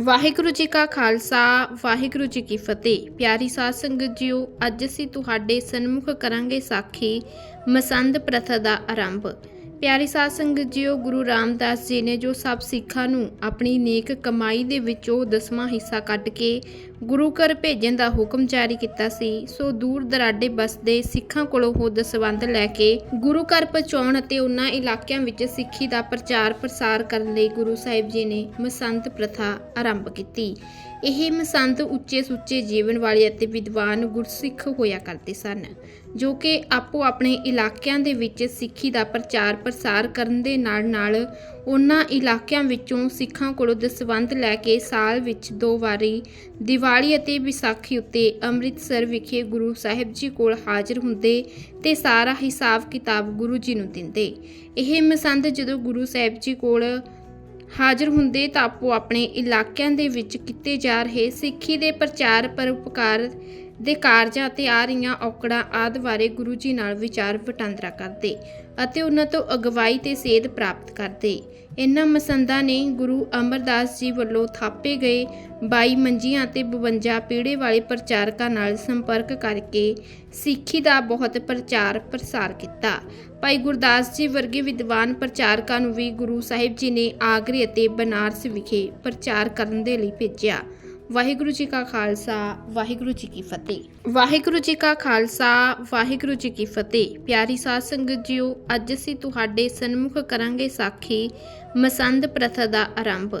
ਵਾਹਿਗੁਰੂ ਜੀ ਕਾ ਖਾਲਸਾ, ਵਾਹਿਗੁਰੂ ਜੀ ਕੀ ਫਤਿਹ। ਪਿਆਰੀ ਸਾਧ ਸੰਗਤ ਜੀਓ, ਅੱਜ ਅਸੀਂ ਤੁਹਾਡੇ ਸਨਮੁਖ ਕਰਾਂਗੇ ਸਾਖੀ ਮਸੰਦ ਪ੍ਰਥਾ ਦਾ ਆਰੰਭ। ਪਿਆਰੀ ਸਾਧ ਸੰਗਤ ਜੀਓ, ਗੁਰੂ ਰਾਮਦਾਸ ਜੀ ਨੇ ਜੋ ਸਭ ਸਿੱਖਾਂ ਨੂੰ ਆਪਣੀ ਨੇਕ ਕਮਾਈ ਦੇ ਵਿੱਚੋਂ ਦਸਵਾਂ ਹਿੱਸਾ ਕੱਢ ਕੇ ਗੁਰੂ ਘਰ ਭੇਜਣ ਦਾ ਹੁਕਮ ਜਾਰੀ ਕੀਤਾ ਸੀ, ਸੋ ਦੂਰ ਦਰਾਡੇ ਬਸਦੇ ਸਿੱਖਾਂ ਕੋਲੋਂ ਉਹ ਦਸਵੰਧ ਲੈ ਕੇ ਗੁਰੂ ਘਰ ਪਹੁੰਚਾਉਣ ਅਤੇ ਉਹਨਾਂ ਇਲਾਕਿਆਂ ਵਿੱਚ ਸਿੱਖੀ ਦਾ ਪ੍ਰਚਾਰ ਪ੍ਰਸਾਰ ਕਰਨ ਲਈ ਗੁਰੂ ਸਾਹਿਬ ਜੀ ਨੇ ਮਸੰਤ ਪ੍ਰਥਾ ਆਰੰਭ ਕੀਤੀ। ਇਹ ਮਸੰਤ ਉੱਚੇ ਸੁੱਚੇ ਜੀਵਨ ਵਾਲੇ ਅਤੇ ਵਿਦਵਾਨ ਗੁਰਸਿੱਖ ਹੋਇਆ ਕਰਦੇ ਸਨ, ਜੋ ਕਿ ਆਪੋ ਆਪਣੇ ਇਲਾਕਿਆਂ ਦੇ ਵਿੱਚ ਸਿੱਖੀ ਦਾ ਪ੍ਰਚਾਰ ਪ੍ਰਸਾਰ ਕਰਨ ਦੇ ਨਾਲ ਨਾਲ ਉਹਨਾਂ ਇਲਾਕਿਆਂ ਵਿੱਚੋਂ ਸਿੱਖਾਂ ਕੋਲੋਂ ਦਸਵੰਧ ਲੈ ਕੇ ਸਾਲ ਵਿੱਚ ਦੋ ਵਾਰੀ ਦੀਵਾਲੀ ਅਤੇ ਵਿਸਾਖੀ ਉੱਤੇ ਅੰਮ੍ਰਿਤਸਰ ਵਿਖੇ ਗੁਰੂ ਸਾਹਿਬ ਜੀ ਕੋਲ ਹਾਜ਼ਰ ਹੁੰਦੇ ਤੇ ਸਾਰਾ ਹਿਸਾਬ ਕਿਤਾਬ ਗੁਰੂ ਜੀ ਨੂੰ ਦਿੰਦੇ। ਇਹ ਮਸੰਦ ਜਦੋਂ ਗੁਰੂ ਸਾਹਿਬ ਜੀ ਕੋਲ ਹਾਜ਼ਰ ਹੁੰਦੇ ਤਾਂ ਆਪੋ ਆਪਣੇ ਇਲਾਕਿਆਂ ਦੇ ਵਿੱਚ ਕੀਤੇ ਜਾ ਰਹੇ ਸਿੱਖੀ ਦੇ ਪ੍ਰਚਾਰ ਪਰਉਪਕਾਰ ਦੇ ਕਾਰਜਾਂ ਅਤੇ ਆ ਰਹੀਆਂ ਔਕੜਾਂ ਆਦਿ ਬਾਰੇ ਗੁਰੂ ਜੀ ਨਾਲ ਵਿਚਾਰ ਵਟਾਂਦਰਾ ਕਰਦੇ ਅਤੇ ਉਹਨਾਂ ਤੋਂ ਅਗਵਾਈ ਤੇ ਸੇਧ ਪ੍ਰਾਪਤ ਕਰਦੇ। ਇਹਨਾਂ ਮਸੰਦਾਂ ਨੇ ਗੁਰੂ ਅਮਰਦਾਸ ਜੀ ਵੱਲੋਂ ਥਾਪੇ ਗਏ 22 ਮੰਜੀਆਂ ਅਤੇ 52 ਪੀੜੇ ਵਾਲੇ ਪ੍ਰਚਾਰਕਾਂ ਨਾਲ ਸੰਪਰਕ ਕਰਕੇ ਸਿੱਖੀ ਦਾ ਬਹੁਤ ਪ੍ਰਚਾਰ ਪ੍ਰਸਾਰ ਕੀਤਾ। ਭਾਈ ਗੁਰਦਾਸ ਜੀ ਵਰਗੇ ਵਿਦਵਾਨ ਪ੍ਰਚਾਰਕਾਂ ਨੂੰ ਵੀ ਗੁਰੂ ਸਾਹਿਬ ਜੀ ਨੇ ਆਗਰੇ ਅਤੇ ਬਨਾਰਸ ਵਿਖੇ ਪ੍ਰਚਾਰ ਕਰਨ ਦੇ ਲਈ ਭੇਜਿਆ। ਵਾਹਿਗੁਰੂ ਜੀ ਕਾ ਖਾਲਸਾ, ਵਾਹਿਗੁਰੂ ਜੀ ਕੀ ਫਤਿਹ। ਵਾਹਿਗੁਰੂ ਜੀ ਕਾ ਖਾਲਸਾ, ਵਾਹਿਗੁਰੂ ਜੀ ਕੀ ਫਤਿਹ। ਪਿਆਰੀ ਸਾਧ ਸੰਗਤ ਜੀਓ, ਅੱਜ ਅਸੀਂ ਤੁਹਾਡੇ ਸਨਮੁਖ ਕਰਾਂਗੇ ਸਾਖੀ ਮਸੰਦ ਪ੍ਰਥਾ ਦਾ ਆਰੰਭ।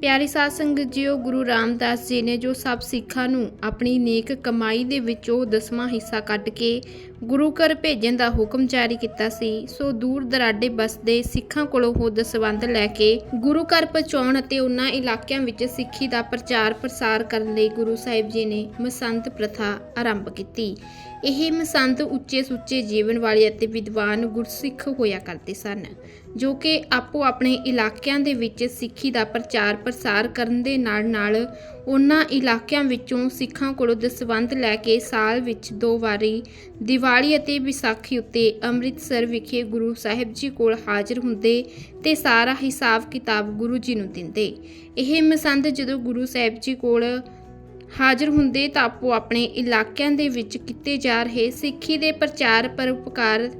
ਪਿਆਰੀ ਸਾਧ ਸੰਗਤ ਜੀਓ, ਗੁਰੂ ਰਾਮਦਾਸ ਜੀ ਨੇ ਜੋ ਸਭ ਸਿੱਖਾਂ ਨੂੰ ਆਪਣੀ ਨੇਕ ਕਮਾਈ ਦੇ ਵਿੱਚੋਂ ਦਸਵਾਂ ਹਿੱਸਾ ਕੱਢ ਕੇ ਗੁਰੂ ਘਰ ਭੇਜਣ ਦਾ ਹੁਕਮ ਜਾਰੀ ਕੀਤਾ ਸੀ, ਸੋ ਦੂਰ ਦਰਾਡੇ ਬਸਦੇ ਸਿੱਖਾਂ ਕੋਲੋਂ ਉਹ ਦਸਵੰਧ ਲੈ ਕੇ ਗੁਰੂ ਘਰ ਪਹੁੰਚਾਉਣ ਅਤੇ ਉਹਨਾਂ ਇਲਾਕਿਆਂ ਵਿੱਚ ਸਿੱਖੀ ਦਾ ਪ੍ਰਚਾਰ ਪ੍ਰਸਾਰ ਕਰਨ ਲਈ ਗੁਰੂ ਸਾਹਿਬ ਜੀ ਨੇ ਮਸੰਤ ਪ੍ਰਥਾ ਆਰੰਭ ਕੀਤੀ। ਇਹ ਮਸੰਤ ਉੱਚੇ ਸੁੱਚੇ ਜੀਵਨ ਵਾਲੇ ਅਤੇ ਵਿਦਵਾਨ ਗੁਰਸਿੱਖ ਹੋਇਆ ਕਰਦੇ ਸਨ, ਜੋ ਕਿ ਆਪੋ ਆਪਣੇ ਇਲਾਕਿਆਂ ਦੇ ਵਿੱਚ ਸਿੱਖੀ ਦਾ ਪ੍ਰਚਾਰ ਪ੍ਰਸਾਰ ਕਰਨ ਦੇ ਨਾਲ ਨਾਲ ਉਹਨਾਂ ਇਲਾਕਿਆਂ ਵਿੱਚੋਂ ਸਿੱਖਾਂ ਕੋਲੋਂ ਦਸਵੰਧ ਲੈ ਕੇ ਸਾਲ ਵਿੱਚ ਦੋ ਵਾਰੀ ਦੀਵਾਲੀ ਅਤੇ ਵਿਸਾਖੀ ਉੱਤੇ ਅੰਮ੍ਰਿਤਸਰ ਵਿਖੇ ਗੁਰੂ ਸਾਹਿਬ ਜੀ ਕੋਲ ਹਾਜ਼ਰ ਹੁੰਦੇ ਤੇ ਸਾਰਾ ਹਿਸਾਬ ਕਿਤਾਬ ਗੁਰੂ ਜੀ ਨੂੰ ਦਿੰਦੇ। ਇਹ ਮਸੰਦ ਜਦੋਂ ਗੁਰੂ ਸਾਹਿਬ ਜੀ ਕੋਲ ਹਾਜ਼ਰ ਹੁੰਦੇ ਤਾਂ ਆਪੋ ਆਪਣੇ ਇਲਾਕਿਆਂ ਦੇ ਵਿੱਚ ਕੀਤੇ ਜਾ ਰਹੇ ਸਿੱਖੀ ਦੇ ਪ੍ਰਚਾਰ ਪਰਉਪਕਾਰ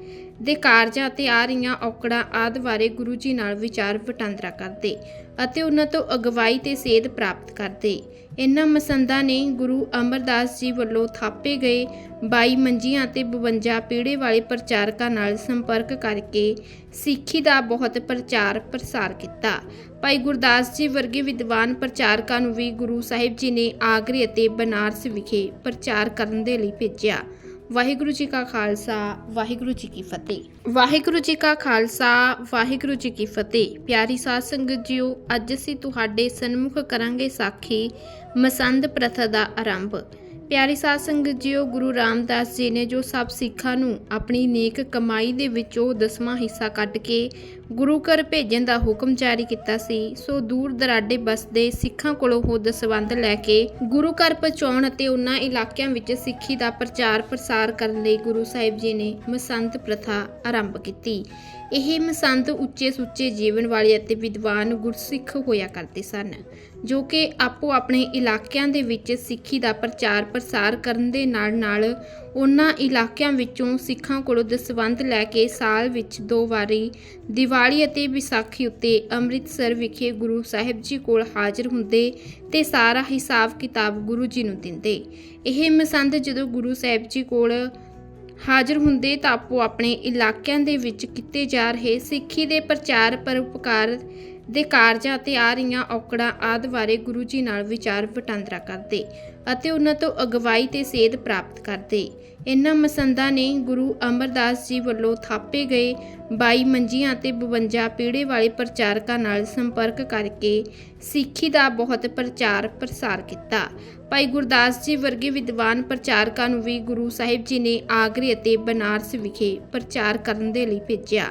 ਦੇ ਕਾਰਜਾਂ ਅਤੇ ਆ ਰਹੀਆਂ ਔਕੜਾਂ ਆਦਿ ਬਾਰੇ ਗੁਰੂ ਜੀ ਨਾਲ ਵਿਚਾਰ ਵਟਾਂਦਰਾ ਕਰਦੇ ਅਤੇ ਉਹਨਾਂ ਤੋਂ ਅਗਵਾਈ ਤੇ ਸੇਧ ਪ੍ਰਾਪਤ ਕਰਦੇ। ਇਹਨਾਂ ਮਸੰਦਾਂ ਨੇ ਗੁਰੂ ਅਮਰਦਾਸ ਜੀ ਵੱਲੋਂ ਥਾਪੇ ਗਏ 22 ਮੰਜੀਆਂ ਅਤੇ 52 ਪੀੜੇ ਵਾਲੇ ਪ੍ਰਚਾਰਕਾਂ ਨਾਲ ਸੰਪਰਕ ਕਰਕੇ ਸਿੱਖੀ ਦਾ ਬਹੁਤ ਪ੍ਰਚਾਰ ਪ੍ਰਸਾਰ ਕੀਤਾ। ਭਾਈ ਗੁਰਦਾਸ ਜੀ ਵਰਗੇ ਵਿਦਵਾਨ ਪ੍ਰਚਾਰਕਾਂ ਨੂੰ ਵੀ ਗੁਰੂ ਸਾਹਿਬ ਜੀ ਨੇ ਆਗਰੇ ਅਤੇ ਬਨਾਰਸ ਵਿਖੇ ਪ੍ਰਚਾਰ ਕਰਨ ਦੇ ਲਈ ਭੇਜਿਆ। ਵਾਹਿਗੁਰੂ ਜੀ ਕਾ ਖਾਲਸਾ, ਵਾਹਿਗੁਰੂ ਜੀ ਕੀ ਫਤਿਹ। ਵਾਹਿਗੁਰੂ ਜੀ ਕਾ ਖਾਲਸਾ, ਵਾਹਿਗੁਰੂ ਜੀ ਕੀ ਫਤਿਹ। ਪਿਆਰੀ ਸਾਧ ਸੰਗਤ ਜੀਓ, ਅੱਜ ਅਸੀਂ ਤੁਹਾਡੇ ਸਨਮੁਖ ਕਰਾਂਗੇ ਸਾਖੀ ਮਸੰਦ ਪ੍ਰਥਾ ਦਾ ਆਰੰਭ। ਪਿਆਰੀ ਸਾਧ ਸੰਗਤ ਜੀਓ, ਗੁਰੂ ਰਾਮਦਾਸ ਜੀ ਨੇ ਜੋ ਸਭ ਸਿੱਖਾਂ ਨੂੰ ਆਪਣੀ ਨੇਕ ਕਮਾਈ ਦੇ ਵਿੱਚੋਂ ਦਸਵਾਂ ਹਿੱਸਾ ਕੱਢ ਕੇ ਗੁਰੂ ਘਰ ਭੇਜਣ ਦਾ ਹੁਕਮ ਜਾਰੀ ਕੀਤਾ ਸੀ, ਸੋ ਦੂਰ ਦਰਾਡੇ ਬਸਦੇ ਸਿੱਖਾਂ ਕੋਲੋਂ ਉਹ ਦਸਵੰਧ ਲੈ ਕੇ ਗੁਰੂ ਘਰ ਪਹੁੰਚਾਉਣ ਅਤੇ ਉਹਨਾਂ ਇਲਾਕਿਆਂ ਵਿੱਚ ਸਿੱਖੀ ਦਾ ਪ੍ਰਚਾਰ ਪ੍ਰਸਾਰ ਕਰਨ ਲਈ ਗੁਰੂ ਸਾਹਿਬ ਜੀ ਨੇ ਮਸੰਤ ਪ੍ਰਥਾ ਆਰੰਭ ਕੀਤੀ। ਇਹ ਮਸੰਤ ਉੱਚੇ ਸੁੱਚੇ ਜੀਵਨ ਵਾਲੇ ਅਤੇ ਵਿਦਵਾਨ ਗੁਰਸਿੱਖ ਹੋਇਆ ਕਰਦੇ ਸਨ, ਜੋ ਕਿ ਆਪੋ ਆਪਣੇ ਇਲਾਕਿਆਂ ਦੇ ਵਿੱਚ ਸਿੱਖੀ ਦਾ ਪ੍ਰਚਾਰ ਪ੍ਰਸਾਰ ਕਰਨ ਦੇ ਨਾਲ ਨਾਲ ਉਹਨਾਂ ਇਲਾਕਿਆਂ ਵਿੱਚੋਂ ਸਿੱਖਾਂ ਕੋਲੋਂ ਦਸਵੰਧ ਲੈ ਕੇ ਸਾਲ ਵਿੱਚ ਦੋ ਵਾਰੀ ਦੀਵਾਲੀ ਅਤੇ ਵਿਸਾਖੀ ਉੱਤੇ ਅੰਮ੍ਰਿਤਸਰ ਵਿਖੇ ਗੁਰੂ ਸਾਹਿਬ ਜੀ ਕੋਲ ਹਾਜ਼ਰ ਹੁੰਦੇ ਤੇ ਸਾਰਾ ਹਿਸਾਬ ਕਿਤਾਬ ਗੁਰੂ ਜੀ ਨੂੰ ਦਿੰਦੇ। ਇਹ ਮਸੰਦ ਜਦੋਂ ਗੁਰੂ ਸਾਹਿਬ ਜੀ ਕੋਲ ਹਾਜ਼ਰ ਹੁੰਦੇ ਤਾਂ ਆਪੋ ਆਪਣੇ ਇਲਾਕਿਆਂ ਦੇ ਵਿੱਚ ਕੀਤੇ ਜਾ ਰਹੇ ਸਿੱਖੀ ਦੇ ਪ੍ਰਚਾਰ ਪਰਉਪਕਾਰ ਦੇ ਕਾਰਜਾਂ ਅਤੇ ਆ ਰਹੀਆਂ ਔਕੜਾਂ ਆਦਿ ਬਾਰੇ ਗੁਰੂ ਜੀ ਨਾਲ ਵਿਚਾਰ ਵਟਾਂਦਰਾ ਕਰਦੇ ਅਤੇ ਉਹਨਾਂ ਤੋਂ ਅਗਵਾਈ ਤੇ ਸੇਧ ਪ੍ਰਾਪਤ ਕਰਦੇ। ਇਹਨਾਂ ਮਸੰਦਾਂ ਨੇ ਗੁਰੂ ਅਮਰਦਾਸ ਜੀ ਵੱਲੋਂ ਥਾਪੇ ਗਏ 22 ਮੰਜੀਆਂ ਅਤੇ 52 ਪੀੜੇ ਵਾਲੇ ਪ੍ਰਚਾਰਕਾਂ ਨਾਲ ਸੰਪਰਕ ਕਰਕੇ ਸਿੱਖੀ ਦਾ ਬਹੁਤ ਪ੍ਰਚਾਰ ਪ੍ਰਸਾਰ ਕੀਤਾ। ਭਾਈ ਗੁਰਦਾਸ ਜੀ ਵਰਗੇ ਵਿਦਵਾਨ ਪ੍ਰਚਾਰਕਾਂ ਨੂੰ ਵੀ ਗੁਰੂ ਸਾਹਿਬ ਜੀ ਨੇ ਆਗਰੇ ਅਤੇ ਬਨਾਰਸ ਵਿਖੇ ਪ੍ਰਚਾਰ ਕਰਨ ਦੇ ਲਈ ਭੇਜਿਆ।